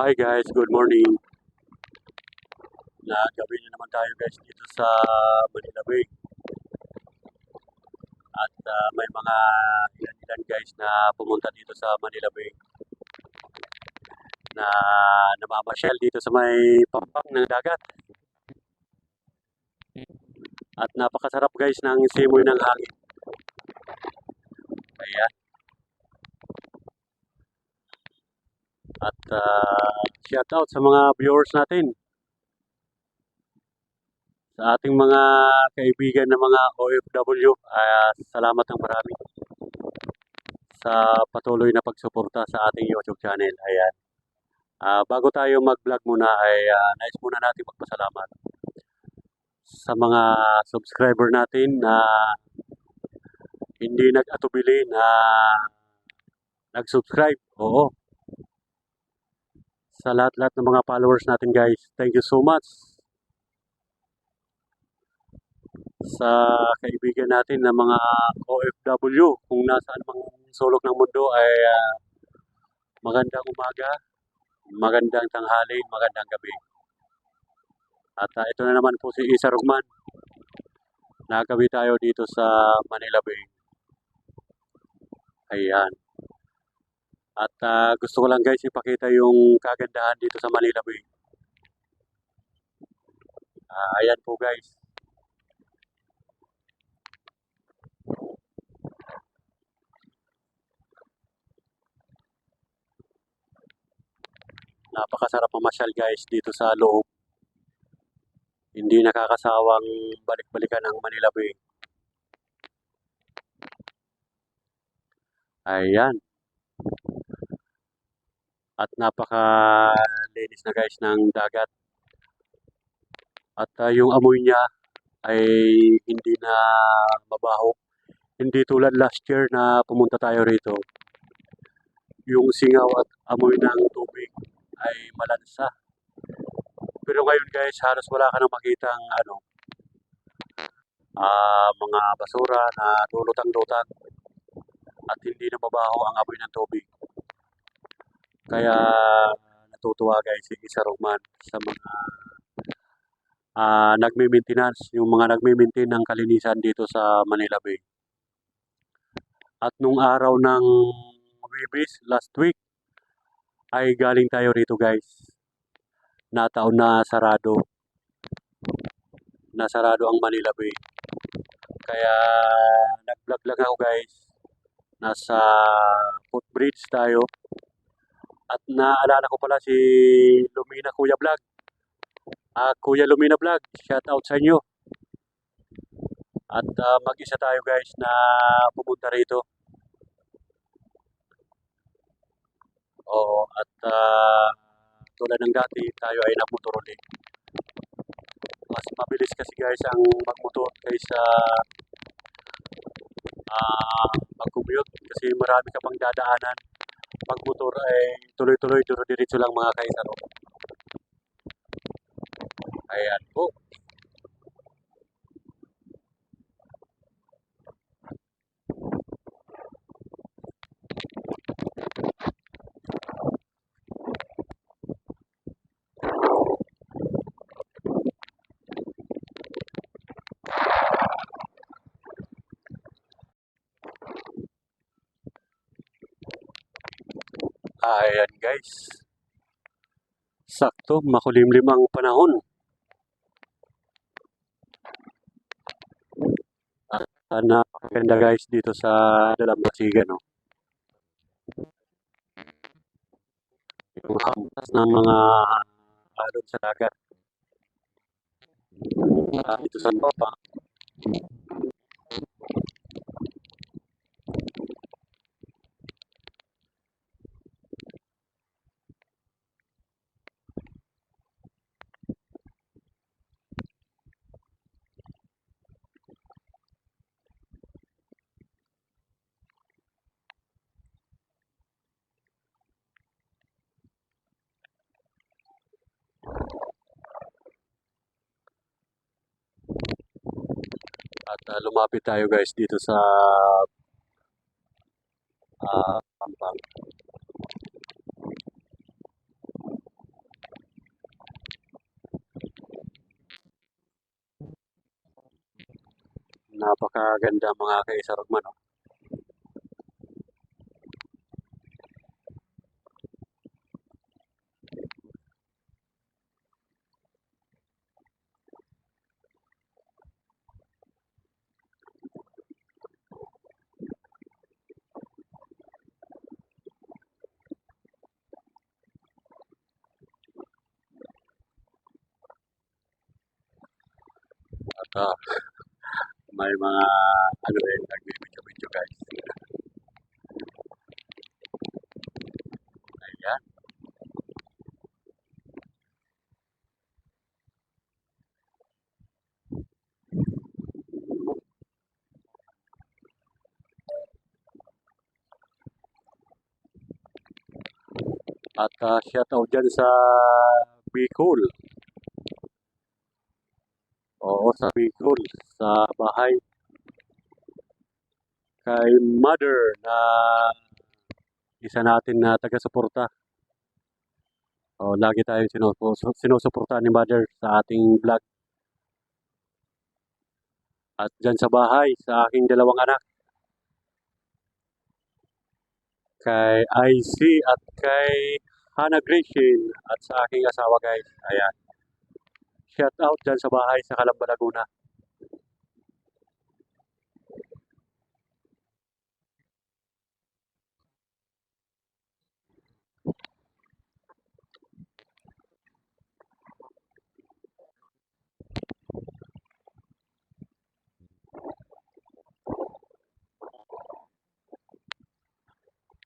Hi guys, good morning. Nagabi na naman tayo guys dito sa Manila Bay. At ah, may mga ilan-ilan guys na pumunta dito sa Manila Bay. Na namamasyal dito sa may pampang ng dagat. At napakasarap guys ng simoy ng hangin. Ayan. At ah, shout out sa mga viewers natin. Sa ating mga kaibigan na mga OFW, ah, salamat ng marami sa patuloy na pagsuporta sa ating YouTube channel. Ayan. Ah, bago tayo mag-vlog muna ay ah, nais muna natin magpasalamat sa mga subscriber natin na hindi nag-atubili na nag-subscribe. Oo. Sa lahat-lahat ng mga followers natin guys, thank you so much sa kaibigan natin na mga OFW kung nasaan mang sulok ng mundo ay ah, magandang umaga, magandang tanghali, magandang gabi. At ah, ito na naman po si Isa Rugman. Nagabi tayo dito sa Manila Bay. Ayan. At ah, gusto ko lang guys ipakita yung kagandahan dito sa Manila Bay. Ah, ayan po guys. Napakasarap mamasyal guys dito sa loob. Hindi nakakasawang balik-balikan ang Manila Bay. Ayan. At napakalinis na guys ng dagat. At ah, yung amoy niya ay hindi na mabaho. Hindi tulad last year na pumunta tayo rito. Yung singaw at amoy ng tubig ay malansa. Pero ngayon guys, halos wala ka nang makitang ano, ah, mga basura na lulutang-lutang at hindi na mabaho ang amoy ng tubig. Kaya natutuwa guys si Isa Roman sa mga ah, nagme-maintenance, yung mga nagme-maintain ng kalinisan dito sa Manila Bay. At nung araw ng Webis last week ay galing tayo rito guys. Nataon na sarado. Nasarado ang Manila Bay. Kaya nag-vlog lang ako guys. Nasa footbridge tayo. At naalala ko pala si Lumina Kuya Vlog. Ah, Kuya Lumina Vlog, shout out sa inyo. At ah, mag-isa tayo guys na pumunta rito. Oo, at ah, tulad ng dati, tayo ay nagmotor ulit. Mas mabilis kasi guys ang magmotor kaysa ah, mag-commute kasi marami ka pang dadaanan. Pag-motor ay tuloy-tuloy, duro-diretso lang mga kaisaro. Ayan po. Ayan guys. Sakto, makulimlim ang panahon. Ah, napakaganda guys dito sa Dalampasigan. No? Yung hampas ng mga alon sa dagat. Ah, dito sa baba. At uh, lumapit tayo guys dito sa uh, Pampang. Napakaganda mga kaisarog man. Oh. Ah, may mga ano rin, nagbibidyo-video guys. Ayan. At uh, shout out dyan sa Bicol. Oo, sa bahay. Kay Mother na isa natin na taga-suporta. O, lagi tayong sinusu- sinusuporta ni Mother sa ating vlog. At dyan sa bahay, sa aking dalawang anak. Kay IC at kay Hannah Gretchen at sa aking asawa guys. Ayan. Shout out dyan sa bahay sa Calamba, Laguna.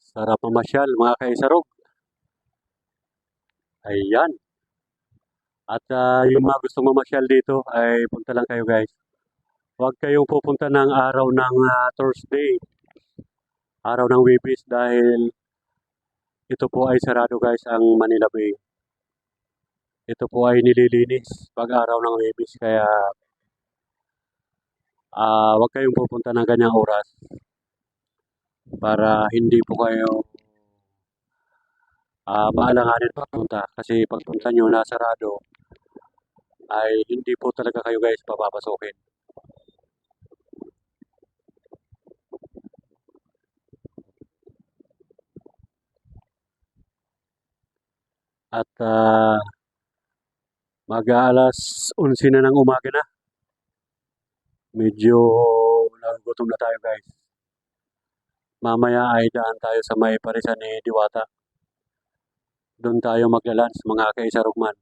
Sarap mamasyal mga kaisarog. Ayan. At ah, yung mga gustong mamasyal dito ay punta lang kayo guys. Huwag kayong pupunta ng araw ng ah, Thursday. Araw ng Webis dahil ito po ay sarado guys ang Manila Bay. Ito po ay nililinis pag araw ng Webis kaya ah huwag kayong pupunta ng ganyang oras para hindi po kayo ah maalanganin pagpunta kasi pagpunta nyo na sarado ay hindi po talaga kayo guys papapasukin. At ah mag-aalas 11 na ng umaga na. Medyo nagugutom na tayo guys. Mamaya ay daan tayo sa may parisan ni Diwata. Doon tayo maglalans mga kaisarugman.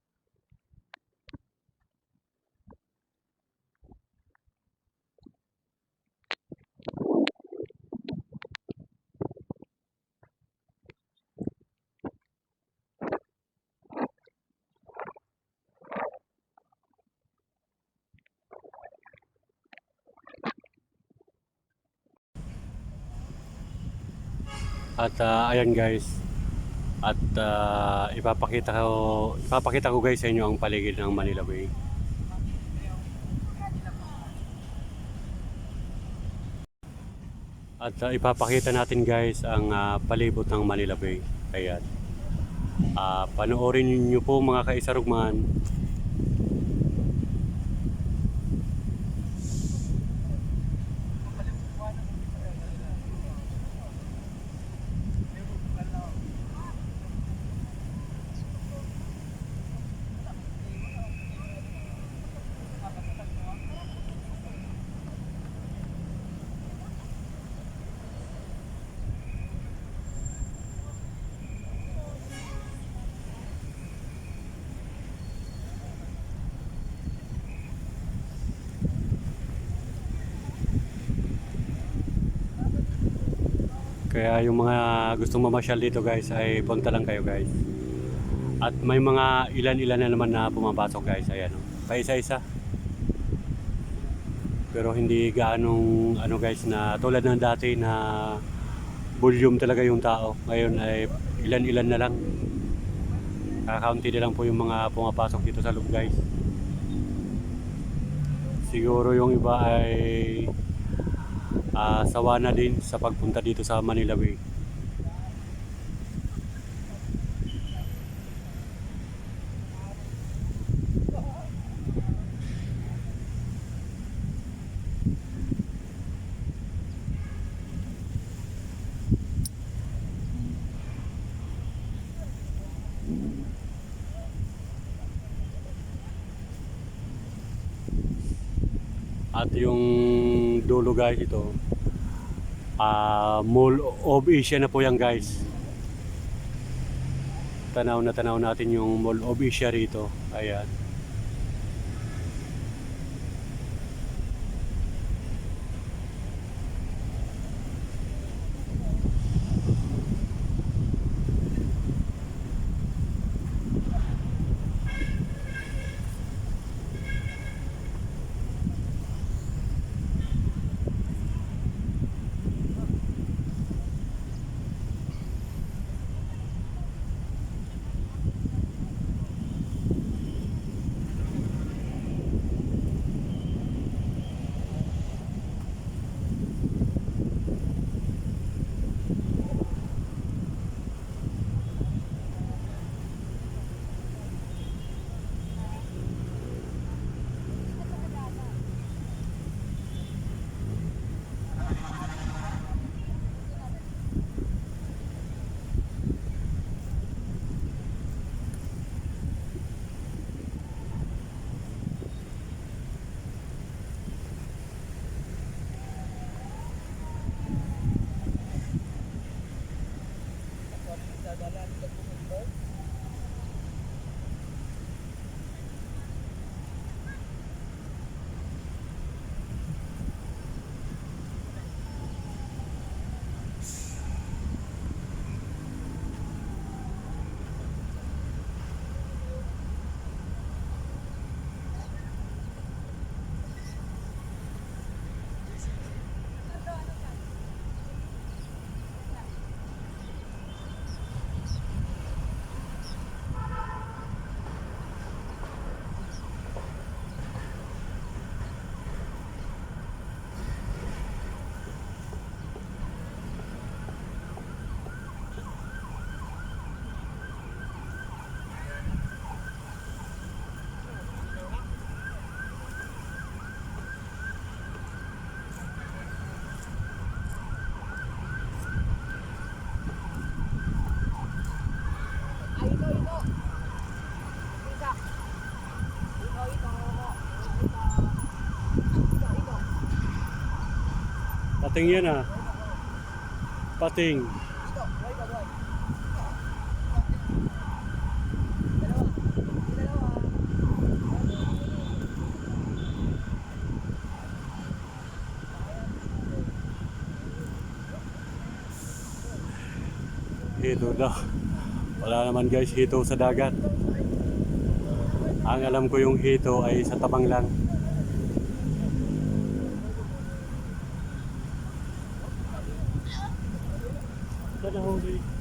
At ah, ayan guys. At ah, ipapakita ko ipapakita ko guys sa inyo ang paligid ng Manila Bay. At ah, ipapakita natin guys ang ah, palibot ng Manila Bay. Ayan. Ah, panoorin niyo po mga kaisarugman. Kaya yung mga gustong mamasyal dito guys ay punta lang kayo guys. At may mga ilan-ilan na naman na pumapasok guys. Ayan o. Paisa-isa. Pero hindi gaanong ano guys na tulad ng dati na volume talaga yung tao. Ngayon ay ilan-ilan na lang. Kakaunti na lang po yung mga pumapasok dito sa loob guys. Siguro yung iba ay uh, sawa na din sa pagpunta dito sa Manila Bay. At yung dulo guys ito, ah Mall of Asia na po yan guys. Tanaw na tanaw natin yung Mall of Asia rito. Ayan. Pating yan ah. Pating. Hito daw. Wala naman guys hito sa dagat. Ang alam ko yung hito ay sa tabang lang. league.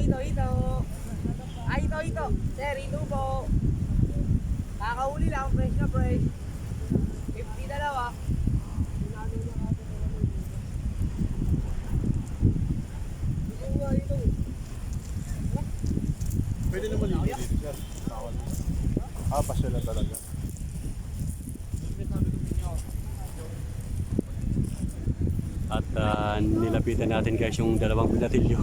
Ito, ito. Ay, ito, ito. Sir, ito po. Kakahuli lang. Fresh na fresh. 50 dalawa. Pwede naman yung dito sir. Tawag. Ah, pasya lang talaga. At ah, nilapitan natin guys yung dalawang binatilyo.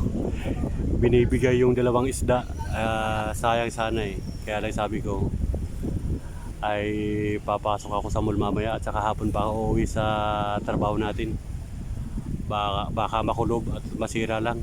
Binibigay yung dalawang isda. Ah, sayang sana eh. Kaya lang sabi ko ay papasok ako sa mall mamaya at saka hapon pa ako uuwi sa trabaho natin. Baka, baka makulob at masira lang.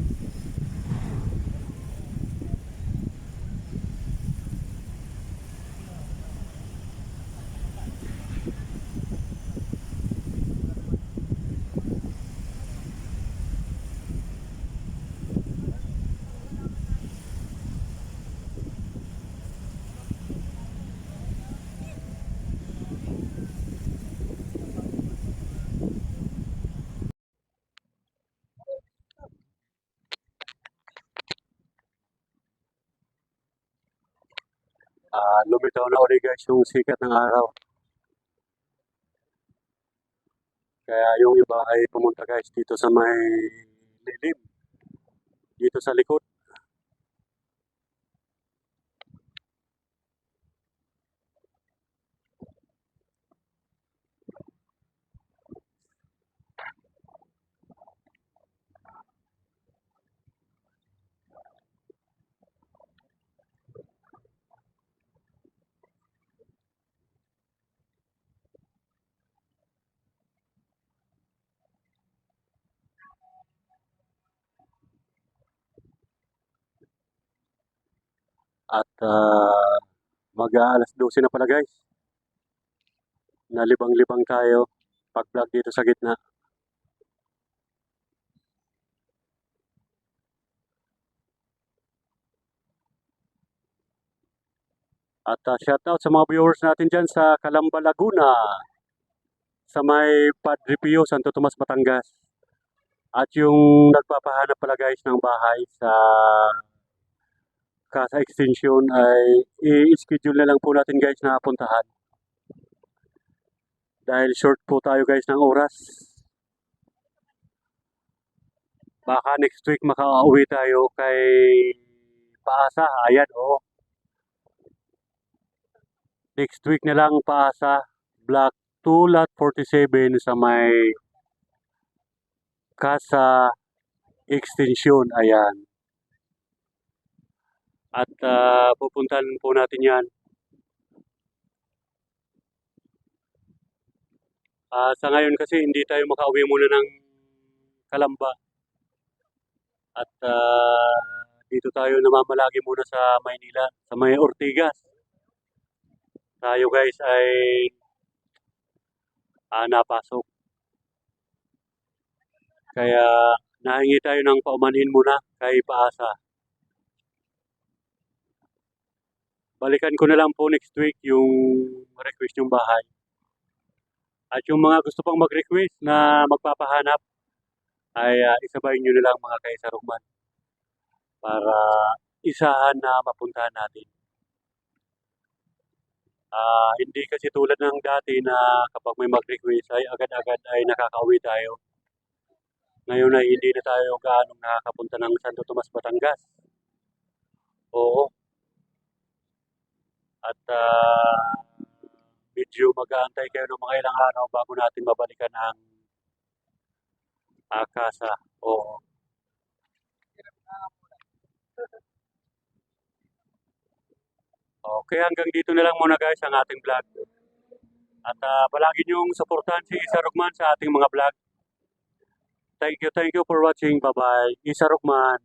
Ah, lumitaw na uli guys yung sikat ng araw. Kaya yung iba ay pumunta guys dito sa may lilim. Dito sa likod. At ah, mag-aalas 12 na pala guys. Nalibang-libang tayo pag-vlog dito sa gitna. At ah, shoutout sa mga viewers natin dyan sa Calamba, Laguna. Sa may Padre Pio, Santo Tomas, Batangas. At yung nagpapahanap pala guys ng bahay sa Casa Extension ay i-schedule na lang po natin guys na puntahan. Dahil short po tayo guys ng oras. Baka next week makauwi tayo kay Paasa. Ayan, oh. Next week na lang Paasa. Block 2 lot 47 sa may Casa Extension. Ayan. At ah, pupuntahan po natin yan. Ah, sa ngayon kasi hindi tayo makauwi muna ng Kalamba. At ah, dito tayo namamalagi muna sa Maynila, sa may Ortigas. Tayo guys ay ah, napasok. Kaya nahingi tayo ng paumanhin muna kay Paasa. Balikan ko na lang po next week yung request yung bahay. At yung mga gusto pang mag-request na magpapahanap ay ah, isabay nyo na lang mga kaisarugman para isahan na mapuntahan natin. Ah, hindi kasi tulad ng dati na kapag may mag-request ay agad-agad ay nakakauwi tayo. Ngayon ay hindi na tayo gaano nakakapunta ng Santo Tomas, Batangas. Oo. At ah, medyo mag-aantay kayo ng mga ilang araw bago natin mabalikan ang casa. Oo. Okay, hanggang dito na lang muna guys ang ating vlog. At ah, palagi niyong suportahan si Isa Rugman sa ating mga vlog. Thank you, thank you for watching. Bye-bye. Isa Rugman.